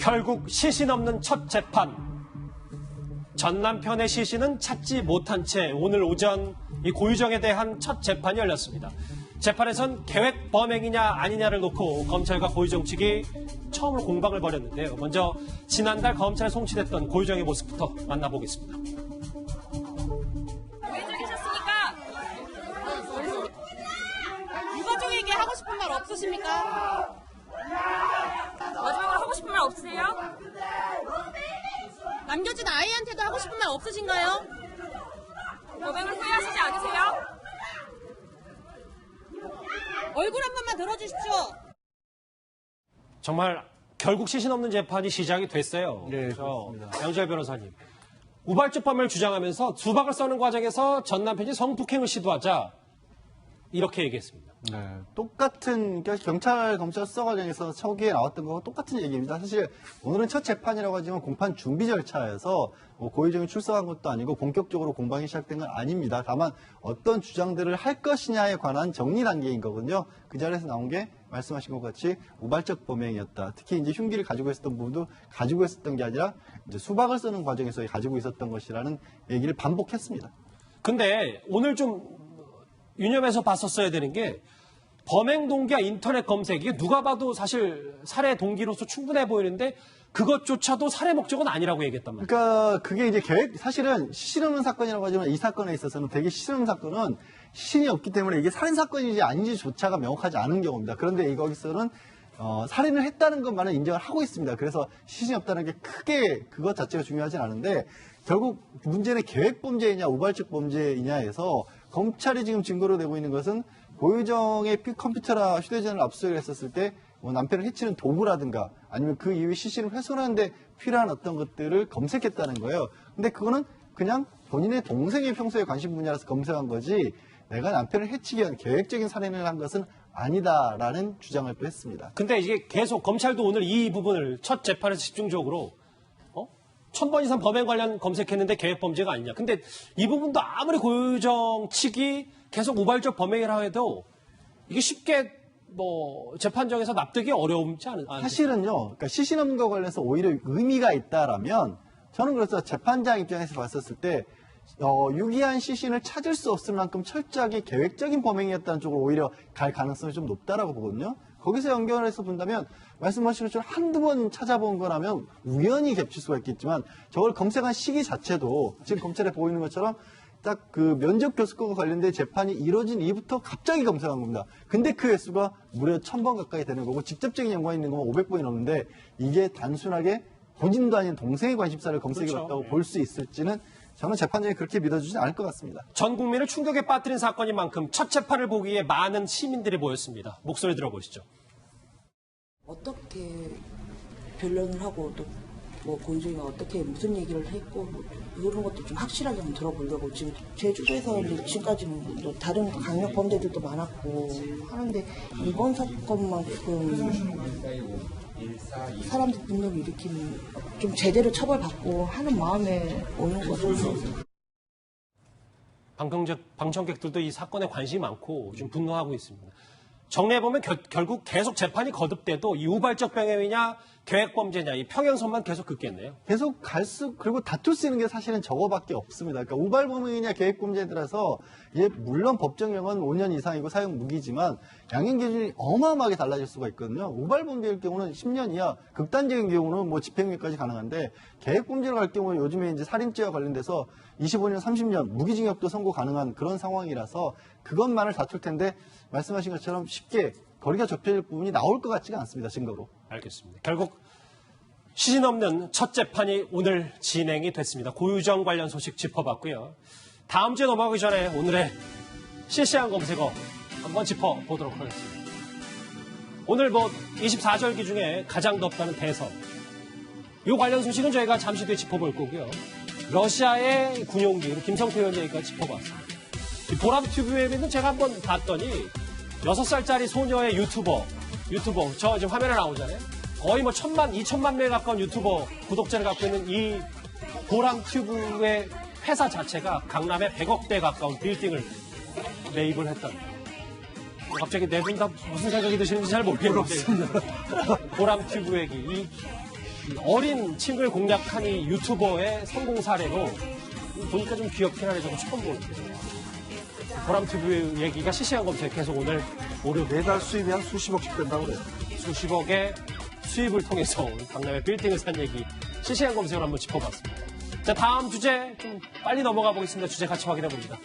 결국 시신 없는 첫 재판. 전 남편의 시신은 찾지 못한 채 오늘 오전 이 고유정에 대한 첫 재판이 열렸습니다. 재판에선 계획 범행이냐 아니냐를 놓고 검찰과 고유정 측이 처음으로 공방을 벌였는데요. 먼저 지난달 검찰에 송치됐던 고유정의 모습부터 만나보겠습니다. 없으십니까? 마지막으로 하고 싶은 말 없으세요? 남겨진 아이한테도 하고 싶은 말 없으신가요? 고백을 후회하시지 않으세요? 얼굴 한 번만 들어주십시오. 정말 결국 시신 없는 재판이 시작이 됐어요. 네, 그렇죠? 그렇습니다. 양재 변호사님. 우발적 범을 주장하면서 수박을 써는 과정에서 전 남편이 성폭행을 시도하자 이렇게 얘기했습니다. 네, 똑같은 그러니까 경찰 검찰 수사 과정에서 초기에 나왔던 거와 똑같은 얘기입니다. 사실 오늘은 첫 재판이라고 하지만 공판 준비 절차에서 뭐 고의적인 출석한 것도 아니고 본격적으로 공방이 시작된 건 아닙니다. 다만 어떤 주장들을 할 것이냐에 관한 정리 단계인 거거든요. 그 자리에서 나온 게 말씀하신 것 같이 우발적 범행이었다. 특히 이제 흉기를 가지고 있었던 부분도 가지고 있었던 게 아니라 이제 수박을 쓰는 과정에서 가지고 있었던 것이라는 얘기를 반복했습니다. 근데 오늘 좀 유념해서 봤었어야 되는 게 범행 동기와 인터넷 검색 이게 누가 봐도 사실 살해 동기로서 충분해 보이는데 그것조차도 살해 목적은 아니라고 얘기했단 말이에요. 그러니까 그게 이제 계획 사실은 없는 사건이라고 하지만 이 사건에 있어서는 되게 없는 사건은 시신이 없기 때문에 이게 살인 사건인지 아닌지조차가 명확하지 않은 경우입니다. 그런데 이거기서는 어, 살인을 했다는 것만은 인정을 하고 있습니다. 그래서 시신이 없다는 게 크게 그것 자체가 중요하진 않은데 결국 문제는 계획 범죄이냐 우발적 범죄이냐에서 검찰이 지금 증거로 내고 있는 것은 고유정의 피- 컴퓨터나 휴대전화를 압수수색을 했었을 때 뭐 남편을 해치는 도구라든가 아니면 그 이후에 시신을 훼손하는데 필요한 어떤 것들을 검색했다는 거예요. 근데 그거는 그냥 본인의 동생의 평소에 관심 분야라서 검색한 거지 내가 남편을 해치기 위한 계획적인 살인을 한 것은 아니다라는 주장을 또 했습니다. 근데 이게 계속 검찰도 오늘 이 부분을 첫 재판에서 집중적으로 어? 천 번 이상 범행 관련 검색했는데 계획 범죄가 아니냐. 근데 이 부분도 아무리 고유정 측이 계속 우발적 범행이라 해도 이게 쉽게 뭐 재판정에서 납득이 어려움지 않은 아, 사실은요, 그러니까 시신 없는 거 관련해서 오히려 의미가 있다라면 저는 그래서 재판장 입장에서 봤었을 때 어, 유기한 시신을 찾을 수 없을 만큼 철저하게 계획적인 범행이었다는 쪽으로 오히려 갈 가능성이 좀 높다라고 보거든요. 거기서 연결해서 본다면 말씀하신 것처럼 한두 번 찾아본 거라면 우연히 겹칠 수가 있겠지만 저걸 검색한 시기 자체도 지금 검찰에 보이는 것처럼 딱 그 면접 교수과 관련된 재판이 이루어진 이후부터 갑자기 검색한 겁니다. 근데 그 횟수가 무려 1000번 가까이 되는 거고 직접적인 연관이 있는 건 500번이 넘는데 이게 단순하게 본인도 아닌 동생의 관심사를 검색해 그렇죠. 봤다고 볼수 있을지는 저는 재판장이 그렇게 믿어주지 않을 것 같습니다. 전 국민을 충격에 빠뜨린 사건인 만큼 첫 재판을 보기에 많은 시민들이 모였습니다. 목소리 들어보시죠. 어떻게 변론을 하고 또 뭐 고유정이가 어떻게 무슨 얘기를 했고 뭐 이런 것도 좀 확실하게 좀 들어보려고 지금 제주도에서 지금까지는 또 다른 강력 범죄들도 많았고 하는데 이번 사건만큼 사람들 분노를 일으키는 좀 제대로 처벌받고 하는 마음에 오는 거죠. 방청객, 방청객들도 이 사건에 관심이 많고 좀 분노하고 있습니다. 정리해 보면 겨- 결국 계속 재판이 거듭돼도 이 우발적 병행이냐 계획 범죄냐 이 평행선만 계속 긋겠네요. 계속 갈수 그리고 다툴 수 있는 게 사실은 저거밖에 없습니다. 그러니까 우발 범행이냐 계획 범죄들에서 이게 물론 법정 형은 5년 이상이고 사형 무기지만 양형 기준이 어마어마하게 달라질 수가 있거든요. 우발범죄일 경우는 10년 이하, 극단적인 경우는 뭐 집행유예까지 가능한데 계획범죄로 갈 경우 요즘에 이제 살인죄와 관련돼서 25년, 30년 무기징역도 선고 가능한 그런 상황이라서 그것만을 다툴 텐데 말씀하신 것처럼 쉽게 거리가 좁혀질 부분이 나올 것 같지가 않습니다. 증거로. 알겠습니다. 결국 시신 없는 첫 재판이 오늘 진행이 됐습니다. 고유정 관련 소식 짚어봤고요. 다음 주에 넘어가기 전에 오늘의 실시간 검색어 한번 짚어보도록 하겠습니다. 오늘 뭐 24절기 중에 가장 덥다는 대선. 이 관련 소식은 저희가 잠시 뒤에 짚어볼 거고요. 러시아의 군용기, 김성태 의원 얘기까지 짚어봤습니다. 이 보람튜브에는 제가 한번 봤더니 6살짜리 소녀의 유튜버, 유튜버, 저 지금 화면에 나오잖아요. 거의 뭐 천만, 이천만 명에 가까운 유튜버 구독자를 갖고 있는 이 보람튜브의 회사 자체가 강남에 100억대에 가까운 빌딩을 매입을 했던. 갑자기 네분다 무슨 생각이 드시는지 잘 모르겠는데. 보람 튜브 얘기. 이 어린 친구를 공략한 이 유튜버의 성공 사례로 보니까 좀 귀엽긴 하네. 저거 처음 보는데. 보람 튜브 얘기가 실시간 검색 계속 오늘 오르고 매달 수입이 한 수십억씩 된다고 그래요. 수십억의 수입을 통해서 강남에 빌딩을 산 얘기 실시간 검색을 한번 짚어봤습니다. 자, 다음 주제 좀 빨리 넘어가 보겠습니다. 주제 같이 확인해 봅니다.